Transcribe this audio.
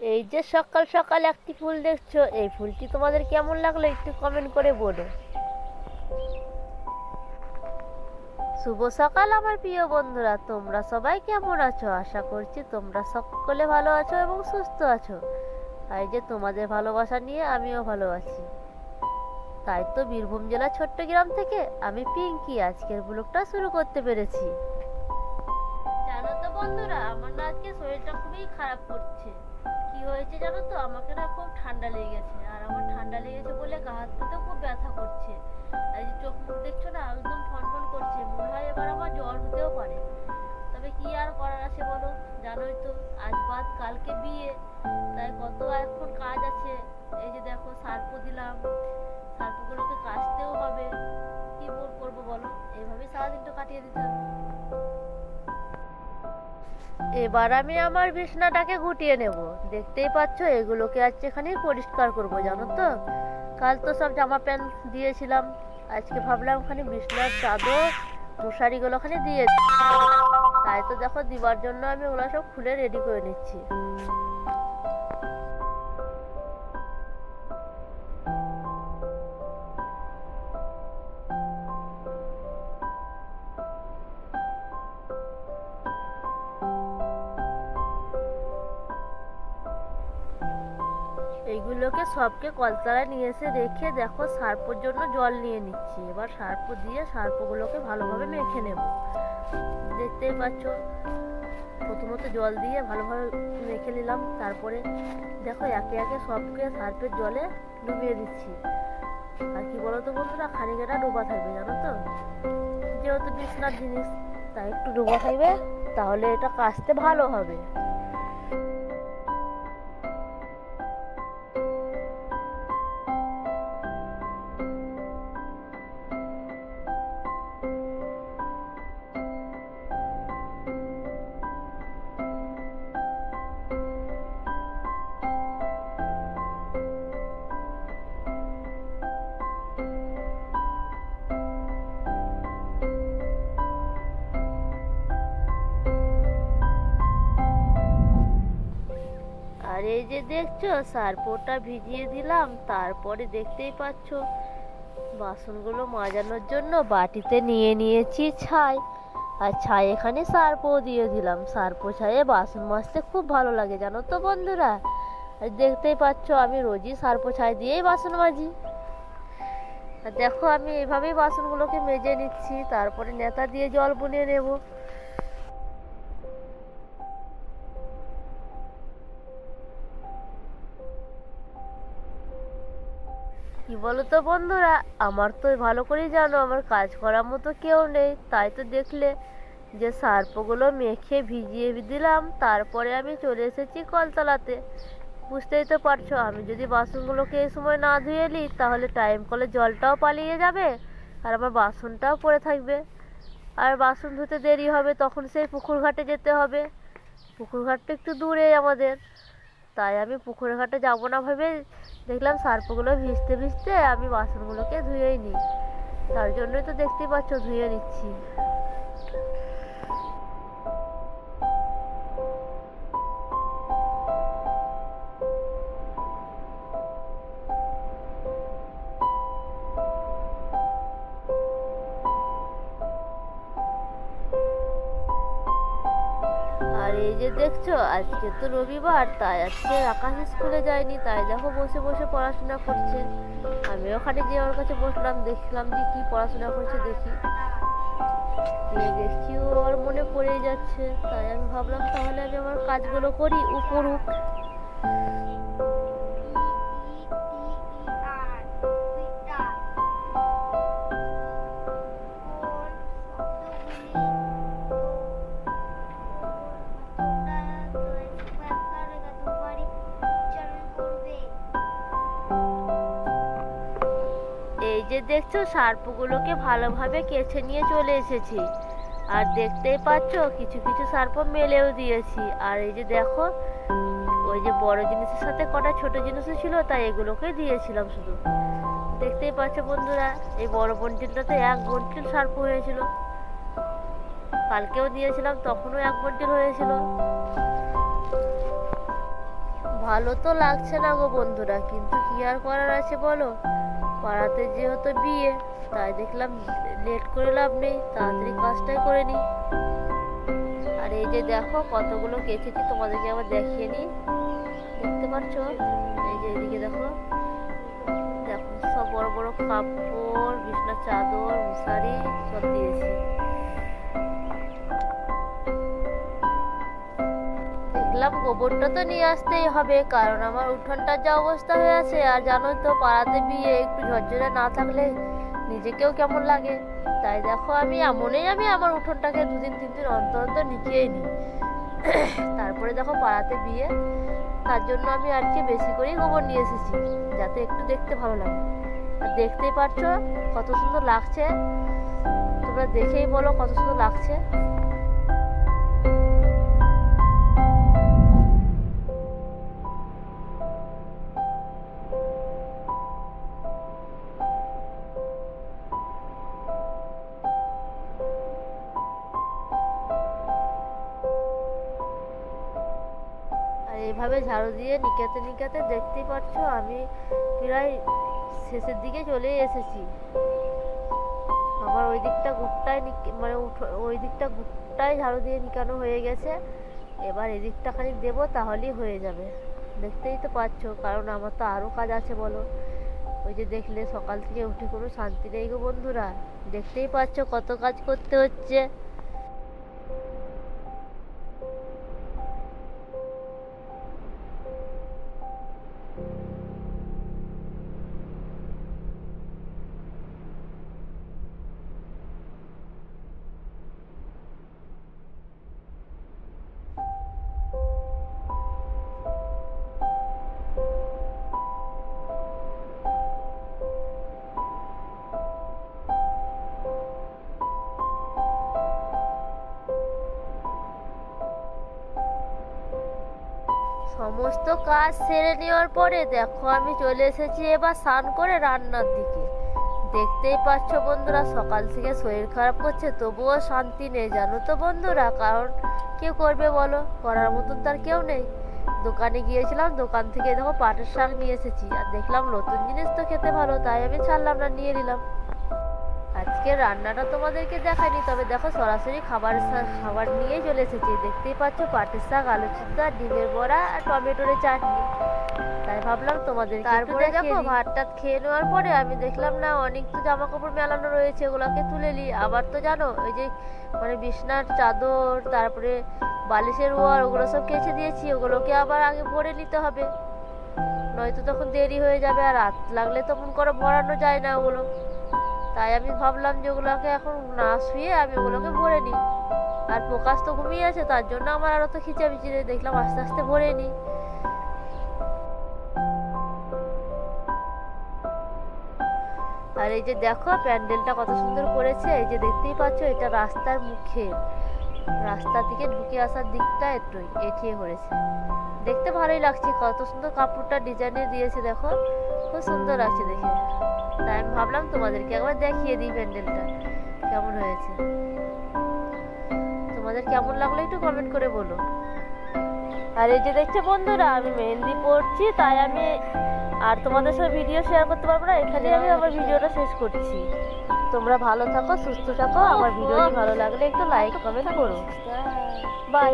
এই যে সকাল সকাল একটি ফুল দেখছ, এই ফুলটি তোমাদের কেমন লাগল একটু কমেন্ট করে বলো। শুভ সকাল আমার প্রিয় বন্ধুরা, তোমরা সবাই কেমন আছো? আশা করছি তোমরা সকলে ভালো আছো এবং সুস্থ আছো। আর যে তোমাদের ভালোবাসা নিয়ে আমিও ভালো আছি। তাই তো বীরভূম জেলার ছোট্ট গ্রাম থেকে আমি পিঙ্কি আজকের ব্লগটা শুরু করতে পেরেছি। জানো তো বন্ধুরা, আমার না আজকে শরীরটা খুবই খারাপ করছে। কি হয়েছে জানো তো? আমাকে না খুব ঠান্ডা লেগে গেছে আর আমার ঠান্ডা লেগেছে বলে গা হাত পাতেও খুব ব্যথা করছে। আর এই যে চোখ মুখ দেখছ না, একদম ফনফন করছে। মনে হয় এবার আমার জ্বর হতেও পারে। তবে কি আর করার আছে বলো? জানোই তো, আজ বাদ, কালকে বিয়ে। তাই কত এখন কাজ আছে। এই যে দেখো সার্প দিলাম। সার্পগুলোকে কাচতেও হবে। কি করব বলো? এইভাবেই সারাদিনটা কাটিয়ে দিতে হবে। এবার আমি আমার বিছনাটাকে গুটিয়ে নেব। দেখতেই পাচ্ছ, এগুলোকে আজ এখানে পরিষ্কার করব, জানো তো? কাল তো সব জামা প্যান্ট দিয়েছিলাম। আজকে ভাবলাম ওখানে বিছনার চাদর, মশারিগুলো ওখানে দিয়ে তাই তো দেখো, দিবার জন্য আমি ওগুলো সব খুলে রেডি করে নিচ্ছি। এইগুলোকে সবকে কলতলায় নিয়ে এসে রেখে দেখো সার্পোর জন্য জল নিয়ে নিচ্ছি। এবার সার্প দিয়ে সার্পগুলোকে ভালোভাবে মেখে নেব। দেখতেই পাচ্ছ, প্রথমত জল দিয়ে ভালোভাবে মেখে নিলাম। তারপরে দেখো একে একে সবকে সার্পের জলে ডুবিয়ে দিচ্ছি। আর কি বলতো বন্ধুরা খানিকটা ডোবা থাকবে, জানো তো? যেহেতু বিছনার জিনিস, তাই একটু ডোবা থাকবে, তাহলে এটা কাচতে ভালো হবে। দেখছ? সারপোটা ভিজিয়ে দিলাম, তারপরে দেখতেই পাচ্ছ, বাসনগুলো মাজানোর জন্য বাটিতে নিয়ে নিয়েছি ছাই। আর ছাই এখানে সার্পও দিয়ে দিলাম। সার্পো ছায়ে বাসন মাজতে খুব ভালো লাগে, জানো তো বন্ধুরা? আর দেখতেই পাচ্ছ, আমি রোজই সার্পো ছাই দিয়েই বাসন মাজি। আর দেখো, আমি এভাবেই বাসনগুলোকে মেজে নিচ্ছি, তারপরে নেতা দিয়ে জল বুনিয়ে নেব। বলো তো বন্ধুরা, আমার তো ভালো করেই জানো, আমার কাজ করার মতো কেউ নেই। তাই তো দেখলে যে সার্পগুলো মেখে ভিজিয়ে দিলাম, তারপরে আমি চলে এসেছি কলতলাতে। বুঝতেই তো পারছ, আমি যদি বাসনগুলোকে এই সময় না ধুয়ে নিই, তাহলে টাইম কলে জলটাও পালিয়ে যাবে আর আমার বাসনটাও পড়ে থাকবে। আর বাসন ধুতে দেরি হবে, তখন সেই পুকুর ঘাটে যেতে হবে। পুকুর ঘাটটা একটু দূরে আমাদের। তাই আমি পুকুর ঘাটে যাব না ভেবে দেখলাম সার্পগুলো ভিজতে ভিজতে আমি বাসনগুলোকে ধুয়েই নিই। তার জন্যই তো দেখতেই পাচ্ছ ধুয়ে নিচ্ছি। এই যে দেখছ, আজকে তো রবিবার, তাই আজকে আকাশ স্কুলে যায়নি তাই দেখো বসে বসে পড়াশোনা করছে। আমি ওখানে যে ওর কাছে বসলাম, দেখলাম যে কি পড়াশোনা করছে, দেখি। দিয়ে দেখছি ওর মনে পড়ে যাচ্ছে, তাই আমি ভাবলাম তাহলে আমি আমার কাজগুলো করি উপরুক যে দেখছ সার্পগুলোকে ভালোভাবে কেছে নিয়ে চলে এসেছি। আর দেখতেই পাচ্ছ কিছু কিছু সার্প মেলেও দিয়েছি। আর এই যে দেখো, ওই যে বড় জিনিসের সাথে কটা ছোট জিনিসও ছিল, তাই এগুলোকে দিয়েছিলাম শুধু। দেখতেই পাচ্ছ বন্ধুরা, এই বড় বন্টিলটাতে এক বন্টিল সার্প হয়েছিল। কালকেও দিয়েছিলাম, তখনও এক বন্টিল হয়েছিল। ভালো তো লাগছে না গো বন্ধুরা, কিন্তু কি আর করার আছে বলো? পাড়াতে যেহেতু বিয়ে, তাই দেখলাম লেট করে লাভ নেই, তাড়াতাড়ি কাজটাই করে নিই। আর এই যে দেখো কতগুলো কেচেছি তোমাদেরকে আবার দেখিয়ে নিই। দেখতে পাচ্ছ এই যে এদিকে দেখো। দেখো, সব বড় বড় কাপড় বিছনা চাদর, মশারি, সব দিয়েছি। দেখলাম গোবরটা তো নিয়ে আসতেই হবে, কারণ আমার উঠোনটার যা অবস্থা হয়ে আছে, আর জানোই তো পাড়াতে বিয়ে, একটু ঝরঝরে না থাকলে নিজেকেও কেমন লাগে? তাই দেখো আমি, এমনই আমি আমার উঠোনটাকে দুদিন, তিন দিন অন্তর অন্তর নিচেই নিই। তারপরে দেখো পাড়াতে বিয়ে, তার জন্য আমি আর কি বেশি করেই গোবর নিয়ে এসেছি, যাতে একটু দেখতে ভালো লাগে। আর দেখতেই পারছ কত সুন্দর লাগছে? তোমরা দেখেই বলো কত সুন্দর লাগছে। আর এইভাবে ঝাড়ু দিয়ে নিকাতে নিকাতে দেখতেই পাচ্ছ আমি প্রায় শেষের দিকে চলে এসেছি। আমার ওই দিকটা গুটটাই মানে ওই দিকটা গুটটাই ঝাড়ু দিয়ে নিকানো হয়ে গেছে। এবার এদিকটা খালি দেবো, তাহলেই হয়ে যাবে। দেখতেই তো পাচ্ছ, কারণ আমার তো আরও কাজ আছে বলো। ওই যে দেখলে সকাল থেকে উঠে কোনো শান্তি নেই গো বন্ধুরা। দেখতেই পাচ্ছ কত কাজ করতে হচ্ছে। কাজ সেরে নেওয়ার পরে দেখো, আমি চলে এসেছি এবার স্নান করে রান্নার দিকে। দেখতেই পাচ্ছ বন্ধুরা, সকাল থেকে শরীর খারাপ করছে, তবুও শান্তি নেই, জানো তো বন্ধুরা। কারণ কেউ করবে বলো? করার মতন তার কেউ নেই। দোকানে গিয়েছিলাম, দোকান থেকে দেখো পাটের শাক নিয়ে এসেছি। আর দেখলাম নতুন জিনিস তো খেতে ভালো, তাই আমি ছাড়লাম না, নিয়ে নিলাম। আজকে রান্নাটা তোমাদেরকে দেখাইনি তবে দেখো সরাসরি খাবার খাবার নিয়েই চলে এসেছি। দেখতেই পাচ্ছ পাটের শাক আলু সিদ্ধ ডিমের বড়া আর টমেটোর চাটনি। তাই ভাবলাম তোমাদের তারপরে দেখো ভাত টাত খেয়ে নেওয়ার পরে আমি দেখলাম না অনেক তো জামা কাপড় মেলানো রয়েছে ওগুলোকে তুলে নিই। আবার তো জানো ওই যে মানে বিছনার চাদর তারপরে বালিশের ওয়ার ওগুলো সব কেচে দিয়েছি ওগুলোকে আবার আগে ভরে নিতে হবে। নয়তো তখন দেরি হয়ে যাবে আর রাত লাগলে তখন করে ভরানো যায় না ওগুলো। তাই আমি ভাবলাম যে ওগুলোকে এখন না শুয়ে আমি ওগুলোকে ভরে নিই। আর প্রকাশ তো ঘুমিয়ে আছে, তার জন্য আমার আর অত খিচামিচি নেই। দেখলাম আস্তে আস্তে ভরে নিই। আর এই যে দেখো, প্যান্ডেলটা কত সুন্দর করেছে। এই যে দেখতেই পাচ্ছ, এটা রাস্তার মুখে। রাস্তা থেকে ঢুকে আসার দিকটা একটুই এঠিয়ে করেছে। দেখতে ভালোই লাগছে, কত সুন্দর কাপড়টা ডিজাইনে দিয়েছে দেখো। খুব সুন্দর লাগছে দেখে। তাই আমি ভাবলাম তোমাদেরকে একবার দেখিয়ে দিই প্যান্ডেলটা, কেমন হয়েছে। তোমাদের কেমন লাগল একটু কমেন্ট করে বলো। আর এই যে দেখছ বন্ধুরা, আমি মেহেন্দি পড়ছি তাই আমি আর তোমাদের সাথে ভিডিও শেয়ার করতে পারব না, এখানেই আমি আমার ভিডিওটা শেষ করছি। তোমরা ভালো থাকো সুস্থ থাকো। আমার ভিডিওটি ভালো লাগলে একটু লাইক কমেন্ট করো। বাই